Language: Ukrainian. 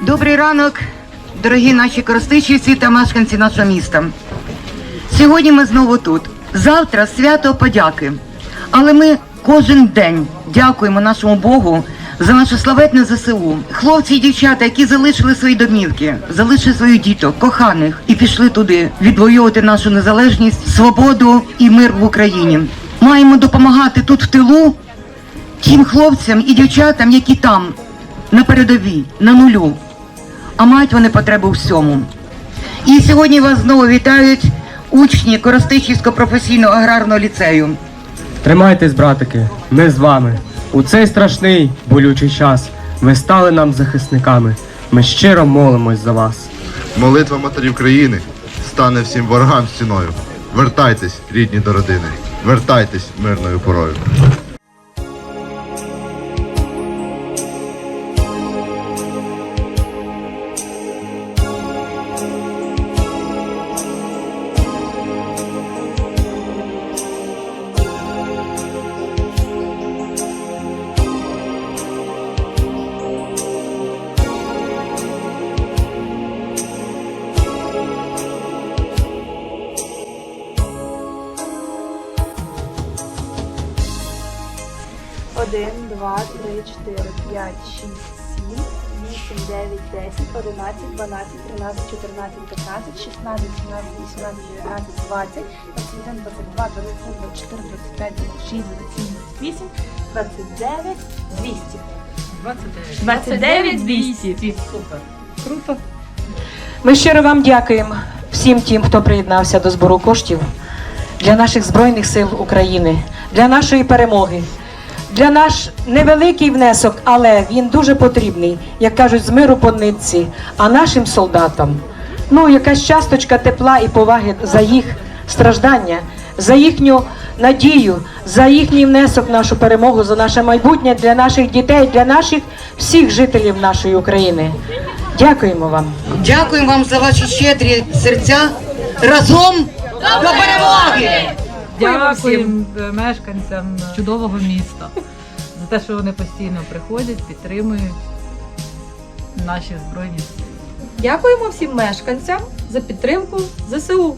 Добрий ранок, дорогі наші користичівці та мешканці нашого міста. Сьогодні ми знову тут. Завтра свято подяки. Але ми кожен день дякуємо нашому Богу за наше славетне ЗСУ. Хлопці і дівчата, які залишили свої домівки, залишили своїх діток, коханих і пішли туди відвоювати нашу незалежність, свободу і мир в Україні. Маємо допомагати тут в тилу тим хлопцям і дівчатам, які там на передовій, на нулю, а мають вони потребу в всьому. І сьогодні вас знову вітають учні Коростичівського професійного аграрного ліцею. Тримайтесь, братики, ми з вами. У цей страшний болючий час ви стали нам захисниками. Ми щиро молимось за вас. Молитва матерів країни стане всім ворогам стіною. Вертайтесь, рідні до родини. Вертайтесь мирною порою. 1, 2, 3, 4, 5, 6, 7, 8, 9, 10, 11, 12, 13, 14, 15, 16, 17, 18, 19, 20, 21, 22, 23, 24, 25, 26, 27, 28, 29, 200. 29. 29 200. Супер. Круто. Ми щиро вам дякуємо всім тим, хто приєднався до збору коштів для наших збройних сил України, для нашої перемоги для наш невеликий внесок, але він дуже потрібний, як кажуть, з миру по нитці, а нашим солдатам. Ну, якась часточка тепла і поваги за їх страждання, за їхню надію, за їхній внесок нашу перемогу, за наше майбутнє для наших дітей, для наших всіх жителів нашої України. Дякуємо вам. Дякуємо вам за ваші щедрі серця. Разом до перемоги! Дякую всім е, мешканцям чудового міста за те, що вони постійно приходять, підтримують наші збройні сили. Дякуємо всім мешканцям за підтримку ЗСУ.